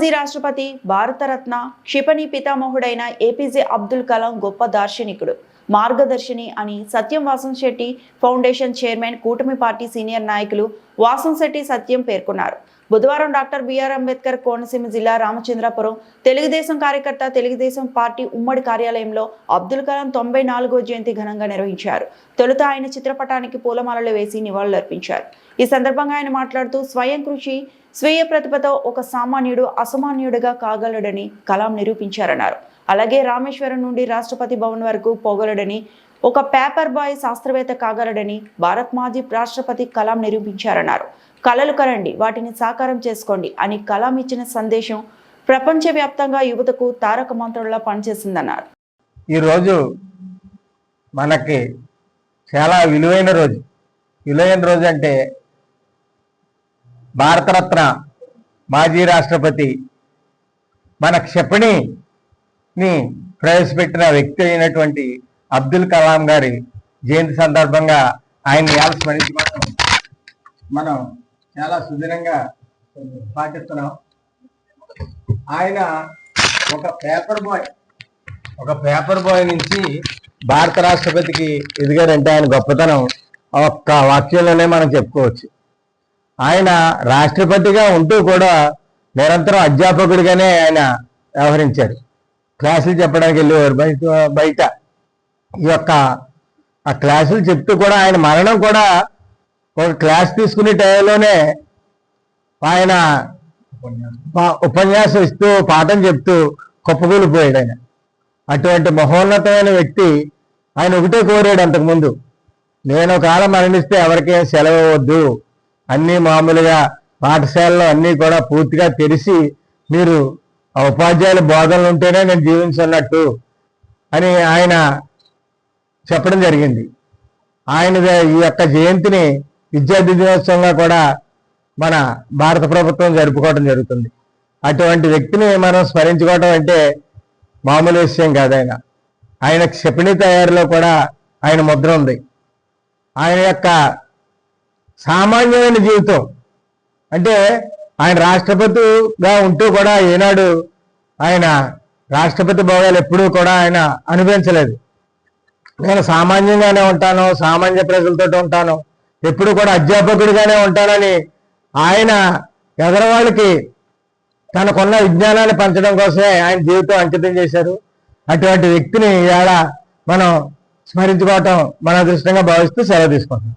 మాజీ రాష్ట్రపతి భారతరత్న క్షిపణి పితామహుడైన ఏపీజే అబ్దుల్ కలాం గొప్ప దార్శనికుడు మార్గదర్శిని అని సత్యం వాసం శెట్టి ఫౌండేషన్ చైర్మన్ కూటమి పార్టీ సీనియర్ నాయకులు వాసం శెట్టి సత్యం పేర్కొన్నారు. బుధవారం డాక్టర్ బిఆర్ అంబేద్కర్ కోనసీమ జిల్లా రామచంద్రపురం తెలుగుదేశం కార్యకర్త తెలుగుదేశం పార్టీ ఉమ్మడి కార్యాలయంలో అబ్దుల్ కలాం తొంభై నాలుగో జయంతి ఘనంగా నిర్వహించారు. తొలుత ఆయన చిత్రపటానికి పూలమాలలు వేసి నివాళులర్పించారు. ఈ సందర్భంగా ఆయన మాట్లాడుతూ స్వయం కృషి స్వీయ ప్రతిభతో ఒక సామాన్యుడు అసామాన్యుడిగా కాగలడని కలాం నిరూపించారన్నారు. అలాగే రామేశ్వరం నుండి రాష్ట్రపతి భవన్ వరకు పోగలడని ఒక పేపర్ బాయ్ శాస్త్రవేత్త కాగలడని భారత్ మాజీ రాష్ట్రపతి కలాం నిరూపించారన్నారు. కళలు కరండి వాటిని సాకారం చేసుకోండి అని కలాం ఇచ్చిన సందేశం ప్రపంచవ్యాప్తంగా యువతకు తారక మంత్రంలా పనిచేసిందన్నారు. ఈరోజు మనకి చాలా విలువైన రోజు. విలువైన రోజు అంటే భారతరత్న మాజీ రాష్ట్రపతి మన క్షిపణిని ప్రవేశపెట్టిన వ్యక్తి అయినటువంటి అబ్దుల్ కలాం గారి జయంతి సందర్భంగా ఆయన ఇవాళ స్మరించి మనం చాలా సుదీరంగా పాటిస్తున్నాం. ఆయన ఒక పేపర్ బాయ్. ఒక పేపర్ బాయ్ నుంచి భారత రాష్ట్రపతికి ఎదిగారంటే ఆయన గొప్పతనం ఒక్క వాక్యంలోనే మనం చెప్పుకోవచ్చు. ఆయన రాష్ట్రపతిగా ఉంటూ కూడా నిరంతరం అధ్యాపకుడిగానే ఆయన వ్యవహరించారు. క్లాసులు చెప్పడానికి వెళ్ళేవారు బయట బయట. ఈ యొక్క ఆ క్లాసులు చెప్తూ కూడా ఆయన మరణం కూడా ఒక క్లాస్ తీసుకునే టైంలోనే ఆయన ఉపన్యాసం ఇస్తూ పాఠం చెప్తూ కుప్పకూలిపోయాడు ఆయన. అటువంటి మహోన్నతమైన వ్యక్తి ఆయన ఒకటే కోరాడు అంతకుముందు. నేను కాలం మరణిస్తే ఎవరికేం సెలవు వద్దు అన్నీ మామూలుగా పాఠశాలలో అన్నీ కూడా పూర్తిగా తెరిచి మీరు ఉపాధ్యాయుల బోధనలు ఉంటేనే నేను జీవించన్నట్టు అని ఆయన చెప్పడం జరిగింది. ఆయన ఈ యొక్క జయంతిని విద్యార్థి దినోత్సవంగా కూడా మన భారత ప్రభుత్వం జరుపుకోవడం జరుగుతుంది. అటువంటి వ్యక్తిని మనం స్మరించుకోవడం అంటే మామూలు విషయం కాదు ఆయన. ఆయన క్షిపణి తయారీలో కూడా ఆయన ముద్ర ఉంది. ఆయన యొక్క సామాన్యమైన జీవితం అంటే ఆయన రాష్ట్రపతిగా ఉంటూ కూడా ఈనాడు ఆయన రాష్ట్రపతి భోగాలు ఎప్పుడూ కూడా ఆయన అనుభవించలేదు. నేను సామాన్యంగానే ఉంటాను సామాన్య ప్రజలతో ఉంటాను ఎప్పుడు కూడా అధ్యాపకుడిగానే ఉంటానని ఆయన ఎదరవాళ్ళకి తనకున్న విజ్ఞానాన్ని పంచడం కోసమే ఆయన జీవితం అంకితం చేశారు. అటువంటి వ్యక్తిని ఇవాళ మనం స్మరించుకోవటం మన అదృష్టంగా భావిస్తూ సెలవు తీసుకుంటాం